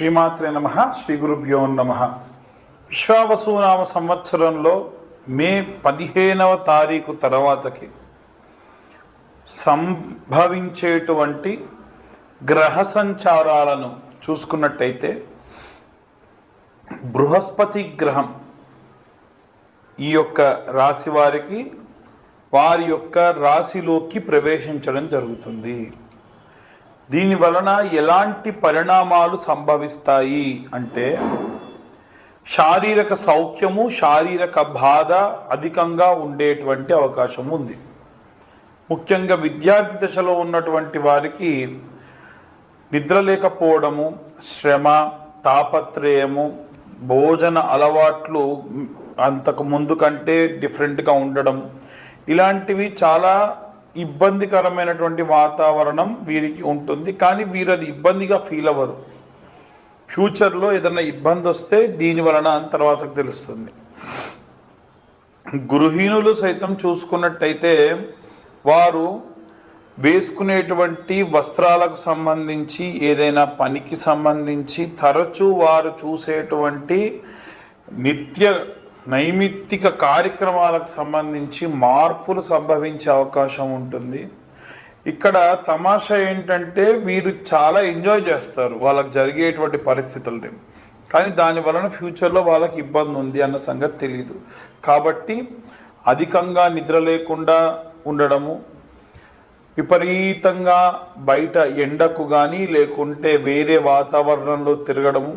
శ్రీమాత్రే నమ శ్రీ గురుభ్యో నమ. విశ్వావసునామ సంవత్సరంలో మే పదిహేనవ తారీఖు తర్వాతకి సంభవించేటువంటి గ్రహ సంచారాలను చూసుకున్నట్టయితే బృహస్పతి గ్రహం ఈ యొక్క రాశి వారికి వారి యొక్క రాశిలోకి ప్రవేశించడం జరుగుతుంది. దీని వలన ఎలాంటి పరిణామాలు సంభవిస్తాయి అంటే శారీరక సౌఖ్యము శారీరక బాధ అధికంగా ఉండేటువంటి అవకాశం ఉంది. ముఖ్యంగా విద్యార్థి దశలో ఉన్నటువంటి వారికి నిద్ర లేకపోవడము శ్రమ తాపత్రయము భోజన అలవాట్లు అంతకు ముందు కంటే డిఫరెంట్గా ఉండడం ఇలాంటివి చాలా ఇబ్బందికరమైనటువంటి వాతావరణం వీరికి ఉంటుంది. కానీ వీరు అది ఇబ్బందిగా ఫీల్ అవ్వరు. ఫ్యూచర్లో ఏదైనా ఇబ్బంది వస్తే దీని వలన తర్వాత తెలుస్తుంది. గృహిణులు సైతం చూసుకున్నట్టయితే వారు వేసుకునేటువంటి వస్త్రాలకు సంబంధించి ఏదైనా పనికి సంబంధించి తరచూ వారు చూసేటువంటి నిత్య నైమిత్తిక కార్యక్రమాలకు సంబంధించి మార్పులు సంభవించే అవకాశం ఉంటుంది. ఇక్కడ తమాషా ఏంటంటే వీరు చాలా ఎంజాయ్ చేస్తారు వాళ్ళకి జరిగేటువంటి పరిస్థితుల్ని. కానీ దాని వలన ఫ్యూచర్లో వాళ్ళకి ఇబ్బంది ఉంది అన్న సంగతి తెలియదు కాబట్టి అధికంగా నిద్ర లేకుండా ఉండడము విపరీతంగా బయట ఎండకు కానీ లేకుంటే వేరే వాతావరణంలో తిరగడము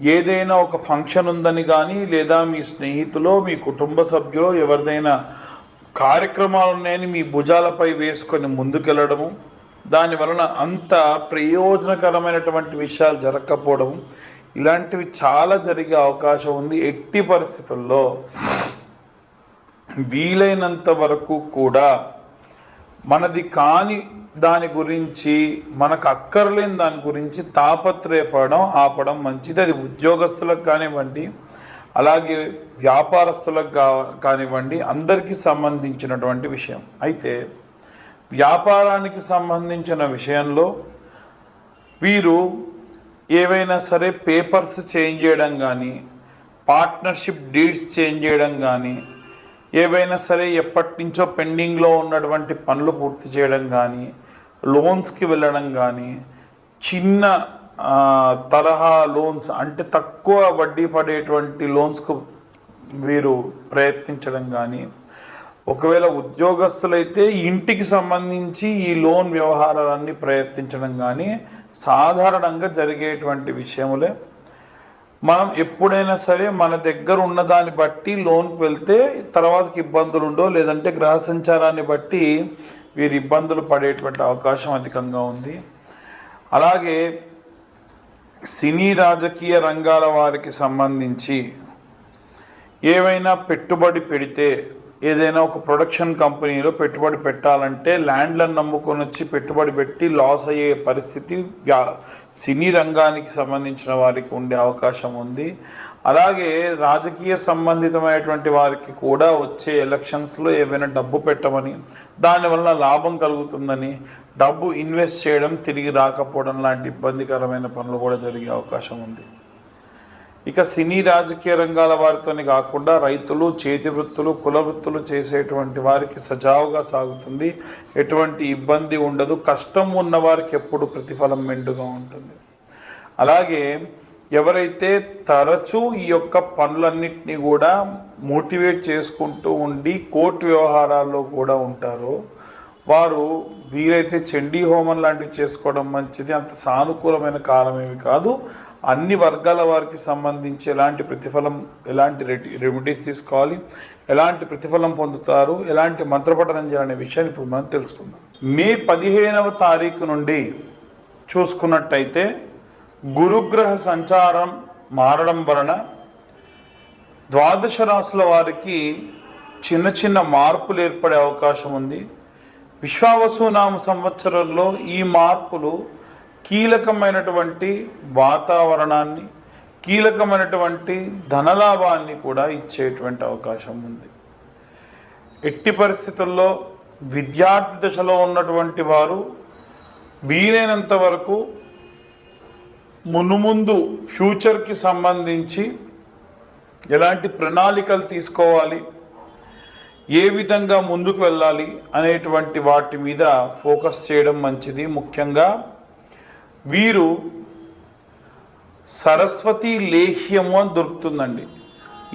ఏదైనా ఒక ఫంక్షన్ ఉందని కానీ లేదా మీ స్నేహితులో మీ కుటుంబ సభ్యులో ఎవరిదైనా కార్యక్రమాలు ఉన్నాయని మీ భుజాలపై వేసుకొని ముందుకెళ్ళడము. దాని వలన అంత ప్రయోజనకరమైనటువంటి విషయాలు జరగకపోవడం ఇలాంటివి చాలా జరిగే అవకాశం ఉంది. ఎట్టి పరిస్థితుల్లో వీలైనంత వరకు కూడా మనది కాని దాని గురించి మనకు అక్కర్లేని దాని గురించి తాపత్రయపడడం ఆపడం మంచిది. అది ఉద్యోగస్తులకు కానివ్వండి అలాగే వ్యాపారస్తులకు కా కానివ్వండి అందరికీ సంబంధించినటువంటి విషయం. అయితే వ్యాపారానికి సంబంధించిన విషయంలో వీరు ఏవైనా సరే పేపర్స్ చేంజ్ చేయడం కానీ పార్ట్నర్షిప్ డీడ్స్ చేంజ్ చేయడం కానీ ఏవైనా సరే ఎప్పటి నుంచో పెండింగ్లో ఉన్నటువంటి పనులు పూర్తి చేయడం కానీ లోన్స్కి వెళ్ళడం కానీ చిన్న తరహా లోన్స్ అంటే తక్కువ వడ్డీ పడేటువంటి లోన్స్కు వీరు ప్రయత్నించడం కానీ ఒకవేళ ఉద్యోగస్తులైతే ఇంటికి సంబంధించి ఈ లోన్ వ్యవహారాలన్నీ ప్రయత్నించడం కానీ సాధారణంగా జరిగేటువంటి విషయములే. మనం ఎప్పుడైనా సరే మన దగ్గర ఉన్న దాన్ని బట్టి లోన్కి వెళ్తే తర్వాతకి ఇబ్బందులు ఉండో లేదంటే గ్రహ సంచారాన్ని బట్టి వీరు ఇబ్బందులు పడేటువంటి అవకాశం అధికంగా ఉంది. అలాగే సినీ రాజకీయ రంగాల వారికి సంబంధించి ఏవైనా పెట్టుబడి పెడితే ఏదైనా ఒక ప్రొడక్షన్ కంపెనీలో పెట్టుబడి పెట్టాలంటే ల్యాండ్లను నమ్ముకొని వచ్చి పెట్టుబడి పెట్టి లాస్ అయ్యే పరిస్థితి సినీ రంగానికి సంబంధించిన వారికి ఉండే అవకాశం ఉంది. అలాగే రాజకీయ సంబంధితమైనటువంటి వారికి కూడా వచ్చే ఎలక్షన్స్లో ఏవైనా డబ్బు పెట్టమని దానివల్ల లాభం కలుగుతుందని డబ్బు ఇన్వెస్ట్ చేయడం తిరిగి రాకపోవడం లాంటి ఇబ్బందికరమైన పనులు కూడా జరిగే అవకాశం ఉంది. ఇక సినీ రాజకీయ రంగాల వారితోనే కాకుండా రైతులు చేతి వృత్తులు కుల వృత్తులు చేసేటువంటి వారికి సజావుగా సాగుతుంది. ఎటువంటి ఇబ్బంది ఉండదు. కష్టం ఉన్న వారికి ఎప్పుడు ప్రతిఫలం మెండుగా ఉంటుంది. అలాగే ఎవరైతే తరచూ ఈ యొక్క పనులన్నింటినీ కూడా మోటివేట్ చేసుకుంటూ ఉండి కోర్టు వ్యవహారాల్లో కూడా ఉంటారో వారు వీరైతే చండీ హోమం లాంటివి చేసుకోవడం మంచిది. అంత సానుకూలమైన కాలం ఏమి కాదు. అన్ని వర్గాల వారికి సంబంధించి ఎలాంటి ప్రతిఫలం ఎలాంటి రెమెడీస్ తీసుకోవాలి ఎలాంటి ప్రతిఫలం పొందుతారు ఎలాంటి మంత్రపఠనం చేయాలనే విషయాన్ని ఇప్పుడు మనం తెలుసుకుందాం. మే పదిహేనవ తారీఖు నుండి చూసుకున్నట్టయితే గురుగ్రహ సంచారం మారడం వలన ద్వాదశ రాశుల వారికి చిన్న చిన్న మార్పులు ఏర్పడే అవకాశం ఉంది. విశ్వావసునామ సంవత్సరంలో ఈ మార్పులు కీలకమైనటువంటి వాతావరణాన్ని కీలకమైనటువంటి ధనలాభాన్ని కూడా ఇచ్చేటువంటి అవకాశం ఉంది. ఎట్టి పరిస్థితుల్లో విద్యార్థి దశలో ఉన్నటువంటి వారు వీలైనంత వరకు మునుముందు ఫ్యూచర్కి సంబంధించి ఎలాంటి ప్రణాళికలు తీసుకోవాలి ఏ విధంగా ముందుకు వెళ్ళాలి అనేటువంటి వాటి మీద ఫోకస్ చేయడం మంచిది. ముఖ్యంగా వీరు సరస్వతి లేహ్యము అని దొరుకుతుందండి.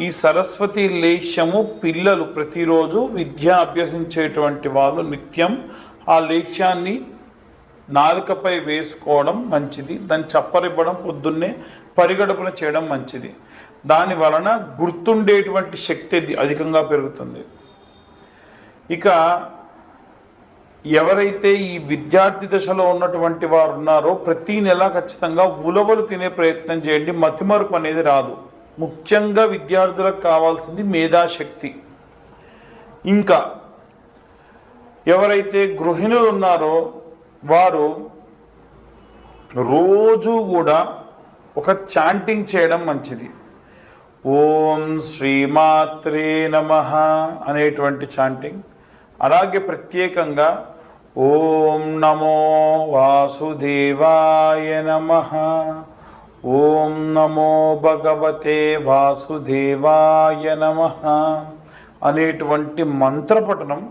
ఈ సరస్వతి లేహ్యము పిల్లలు ప్రతిరోజు విద్య అభ్యసించేటువంటి వాళ్ళు నిత్యం ఆ లేహ్యాన్ని నాలుకపై వేసుకోవడం మంచిది దాన్ని చప్పరివ్వడం పొద్దున్నే పరిగడుపున చేయడం మంచిది. దాని వలన గుర్తుండేటువంటి శక్తి అది అధికంగా పెరుగుతుంది. ఇక ఎవరైతే ఈ విద్యార్థి దశలో ఉన్నటువంటి వారు ఉన్నారో ప్రతి నెల ఖచ్చితంగా ఉలవలు తినే ప్రయత్నం చేయండి. మతిమరుపు అనేది రాదు. ముఖ్యంగా విద్యార్థులకు కావాల్సింది మేధాశక్తి. ఇంకా ఎవరైతే గృహిణులు ఉన్నారో వారు రోజు కూడా ఒక చాంటింగ్ చేయడం మంచిది. ఓం శ్రీమాత్రే నమ అనేటువంటి చాంటింగ్. అలాగే ప్రత్యేకంగా ఓం నమో వాసుదేవాయ నమ. ఓం నమో భగవతే వాసుదేవాయ నమ అనేటువంటి మంత్రపఠనం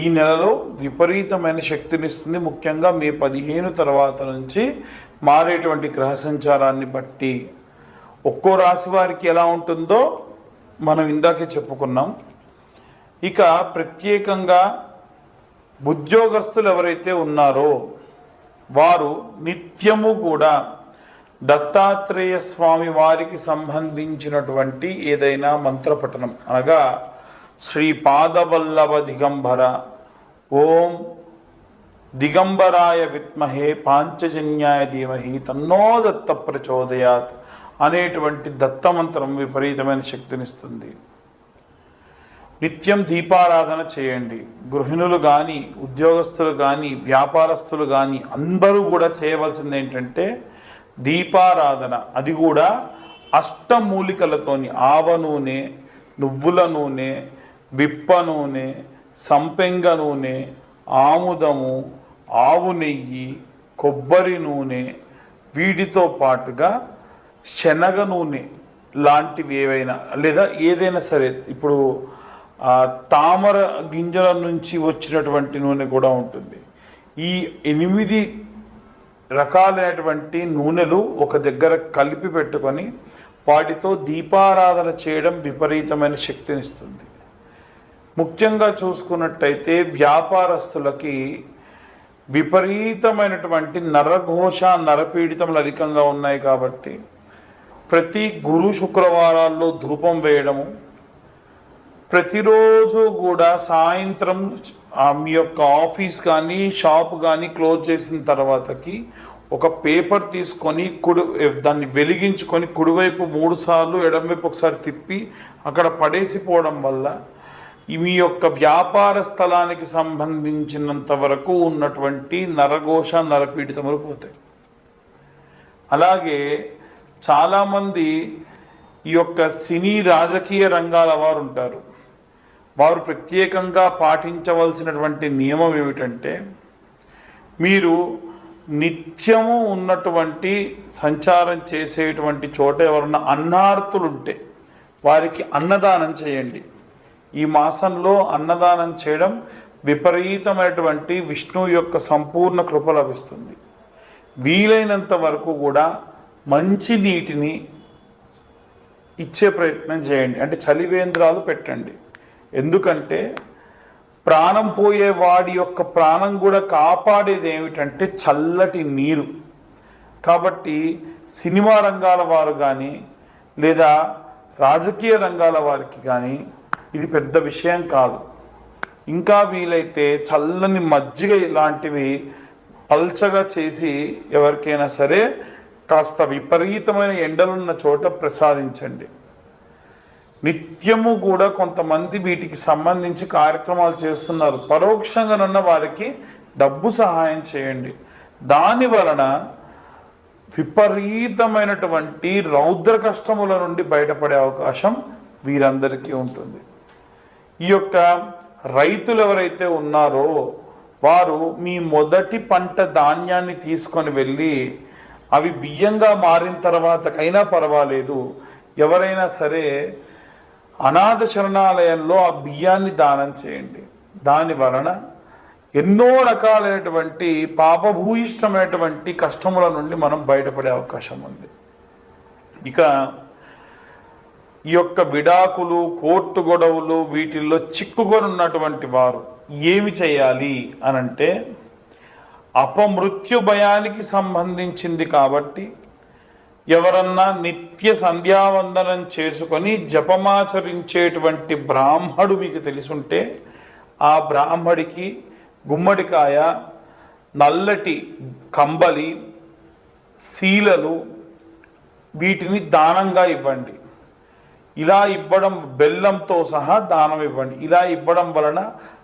ఈ నెలలో విపరీతమైన శక్తినిస్తుంది ముఖ్యంగా మే పదిహేను తర్వాత నుంచి మారేటువంటి గ్రహ సంచారాన్ని బట్టి ఒక్కో రాశి వారికి ఎలా ఉంటుందో మనం ఇందాకే చెప్పుకున్నాం. ఇక ప్రత్యేకంగా ఉద్యోగస్తులు ఎవరైతే ఉన్నారో వారు నిత్యము కూడా దత్తాత్రేయ స్వామి వారికి సంబంధించినటువంటి ఏదైనా మంత్రపఠనం అనగా శ్రీ పాదవల్లవ దిగంబర ఓం దిగంబరాయ విత్మహే పాంచజన్యాయ ధీమహి తన్నో దత్త ప్రచోదయాత్ అనేటువంటి దత్తమంత్రం విపరీతమైన శక్తినిస్తుంది నిత్యం దీపారాధన చేయండి. గృహిణులు కానీ ఉద్యోగస్తులు కానీ వ్యాపారస్తులు కానీ అందరూ కూడా చేయవలసింది ఏంటంటే దీపారాధన. అది కూడా అష్టమూలికలతోని ఆవ నూనె నువ్వుల నూనె విప్ప నూనె సంపెంగ నూనె ఆముదము ఆవు నెయ్యి కొబ్బరి నూనె వీటితో పాటుగా శనగ నూనె లాంటివి ఏవైనా లేదా ఏదైనా సరే. ఇప్పుడు తామర గింజల నుంచి వచ్చినటువంటి నూనె కూడా ఉంటుంది. ఈ ఎనిమిది రకాలైనటువంటి నూనెలు ఒక దగ్గర కలిపి పెట్టుకొని వాటితో దీపారాధన చేయడం విపరీతమైన శక్తినిస్తుంది ముఖ్యంగా చూసుకున్నట్టయితే వ్యాపారస్తులకి విపరీతమైనటువంటి నరఘోష నరపీడితములు అధికంగా ఉన్నాయి కాబట్టి ప్రతి గురు శుక్రవారాల్లో ధూపం వేయడము ప్రతిరోజు కూడా సాయంత్రం ఆమె మీ యొక్క ఆఫీస్ కానీ షాప్ కానీ క్లోజ్ చేసిన తర్వాతకి ఒక పేపర్ తీసుకొని కుడి దాన్ని వెలిగించుకొని కుడివైపు మూడు సార్లు ఎడమవైపు ఒకసారి తిప్పి అక్కడ పడేసిపోవడం వల్ల మీ యొక్క వ్యాపార స్థలానికి సంబంధించినంత వరకు ఉన్నటువంటి నరఘోష నరపీడితములు పోతాయి. అలాగే చాలామంది ఈ యొక్క సినీ రాజకీయ రంగాల వారు ఉంటారు. వారు ప్రత్యేకంగా పాటించవలసినటువంటి నియమం ఏమిటంటే మీరు నిత్యము ఉన్నటువంటి సంచారం చేసేటువంటి చోట ఎవరన్నా అన్నార్తులు ఉంటే వారికి అన్నదానం చేయండి. ఈ మాసంలో అన్నదానం చేయడం విపరీతమైనటువంటి విష్ణువు యొక్క సంపూర్ణ కృప లభిస్తుంది. వీలైనంత వరకు కూడా మంచి నీటిని ఇచ్చే ప్రయత్నం చేయండి. అంటే చలివేంద్రాలు పెట్టండి. ఎందుకంటే ప్రాణం పోయే వాడి యొక్క ప్రాణం కూడా కాపాడేది ఏమిటంటే చల్లటి నీరు. కాబట్టి సినిమా రంగాల వారు కానీ లేదా రాజకీయ రంగాల వారికి కానీ ఇది పెద్ద విషయం కాదు. ఇంకా వీలైతే చల్లని మజ్జిగ ఇలాంటివి పల్చగా చేసి ఎవరికైనా సరే కాస్త విపరీతమైన ఎండలున్న చోట ప్రసాదించండి. నిత్యము కూడా కొంతమంది వీటికి సంబంధించి కార్యక్రమాలు చేస్తున్నారు. పరోక్షంగానున్న వారికి డబ్బు సహాయం చేయండి. దాని వలన విపరీతమైనటువంటి రౌద్ర కష్టముల నుండి బయటపడే అవకాశం వీరందరికీ ఉంటుంది. ఈ యొక్క రైతులు ఎవరైతే ఉన్నారో వారు మీ మొదటి పంట ధాన్యాన్ని తీసుకొని వెళ్ళి అవి బియ్యంగా మారిన తర్వాతకైనా పర్వాలేదు. ఎవరైనా సరే అనాథ శరణాలయంలో ఆ బియ్యాన్ని దానం చేయండి. దాని వలన ఎన్నో రకాలైనటువంటి పాపభూయిష్టమైనటువంటి కష్టముల నుండి మనం బయటపడే అవకాశం ఉంది. ఇక ఈ యొక్క విడాకులు కోర్టు గొడవలు వీటిల్లో చిక్కుకొని ఉన్నటువంటి వారు ఏమి చేయాలి అనంటే అపమృత్యు భయానికి సంబంధించింది కాబట్టి ఎవరన్నా నిత్య సంధ్యావందనం చేసుకొని జపమాచరించేటువంటి బ్రాహ్మడు మీకు తెలుసుంటే ఆ బ్రాహ్మడికి గుమ్మడికాయ నల్లటి కంబలి శీలలు వీటిని దానంగా ఇవ్వండి. ఇలా ఇవ్వడం బెల్లంతో సహా దానం ఇవ్వండి. ఇలా ఇవ్వడం వలన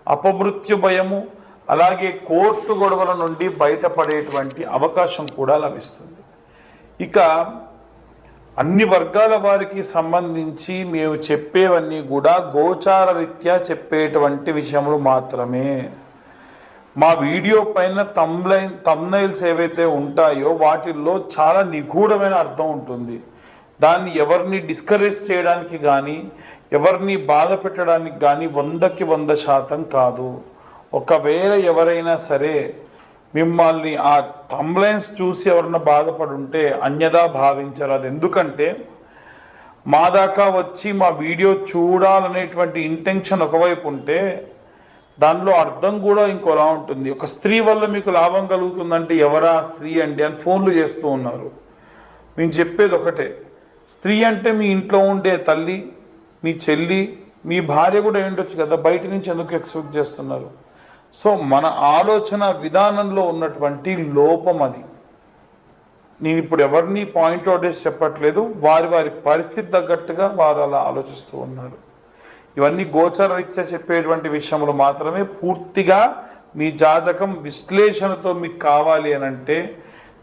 అపమృత్యు భయము అలాగే కోర్టు గొడవల నుండి బయటపడేటువంటి అవకాశం కూడా లభిస్తుంది. ఇక అన్ని వర్గాల వారికి సంబంధించి మేము చెప్పేవన్నీ కూడా గోచార రీత్యా చెప్పేటువంటి విషయములు మాత్రమే. మా వీడియో పైన తమ్లైన్ తమ్నైల్స్ ఏవైతే ఉంటాయో వాటిల్లో చాలా నిగూఢమైన అర్థం ఉంటుంది. దాన్ని ఎవరిని డిస్కరేజ్ చేయడానికి కానీ ఎవరిని బాధ పెట్టడానికి కానీ వందకి వంద శాతం కాదు. ఒకవేళ ఎవరైనా సరే మిమ్మల్ని ఆ కంప్లైన్స్ చూసి ఎవరైనా బాధపడి ఉంటే అన్యదా భావించరు. అది ఎందుకంటే మా దాకా వచ్చి మా వీడియో చూడాలనేటువంటి ఇంటెన్షన్ ఒకవైపు ఉంటే దానిలో అర్థం కూడా ఇంకోలా ఉంటుంది. ఒక స్త్రీ వల్ల మీకు లాభం కలుగుతుందంటే ఎవరా స్త్రీ అండి అని ఫోన్లు చేస్తూ ఉన్నారు. మేము చెప్పేది ఒకటే. స్త్రీ అంటే మీ ఇంట్లో ఉండే తల్లి మీ చెల్లి మీ భార్య కూడా ఏంటొచ్చు కదా. బయట నుంచి ఎందుకు ఎక్స్పెక్ట్ చేస్తున్నారు? సో మన ఆలోచన విధానంలో ఉన్నటువంటి లోపం అది. నేను ఇప్పుడు ఎవరిని పాయింట్ అవుట్ చేసి చెప్పట్లేదు. వారి వారి పరిస్థితి తగ్గట్టుగా వారు అలా ఆలోచిస్తూ ఉన్నారు. ఇవన్నీ గోచరరీత్యా చెప్పేటువంటి విషయంలో మాత్రమే పూర్తిగా మీ జాతకం విశ్లేషణతో మీకు కావాలి అని అంటే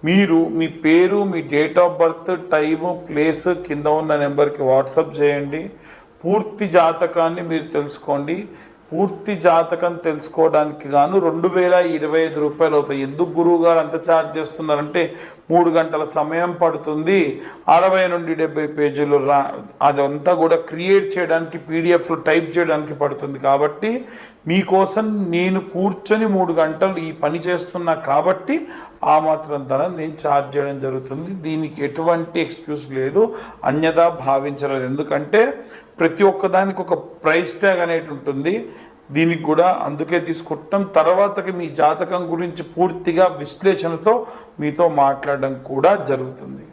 మీరు మీ పేరు మీ date of birth time place కింద ఉన్న నెంబర్కి వాట్సాప్ చేయండి. పూర్తి జాతకాన్ని మీరు తెలుసుకోండి. పూర్తి జాతకం తెలుసుకోవడానికి గాను రెండు వేల ఇరవై ఐదు రూపాయలు అవుతాయి ఎందుకు గురువు గారు అంత ఛార్జ్ చేస్తున్నారంటే మూడు గంటల సమయం పడుతుంది. అరవై నుండి డెబ్బై పేజీలు రా అదంతా కూడా క్రియేట్ చేయడానికి పీడిఎఫ్లు టైప్ చేయడానికి పడుతుంది కాబట్టి మీకోసం నేను కూర్చొని మూడు గంటలు ఈ పని చేస్తున్నా కాబట్టి ఆ మాత్రం ధర నేను ఛార్జ్ చేయడం జరుగుతుంది. దీనికి ఎటువంటి ఎక్స్క్యూజ్ లేదు. అన్యదా భావించలేదు ఎందుకంటే ప్రతి ఒక్కదానికి ఒక ప్రైస్ ట్యాగ్ అనేది ఉంటుంది. దీనికి కూడా అందుకే తీసుకుంటాం తర్వాతకి మీ జాతకం గురించి పూర్తిగా విశ్లేషణతో మీతో మాట్లాడడం కూడా జరుగుతుంది.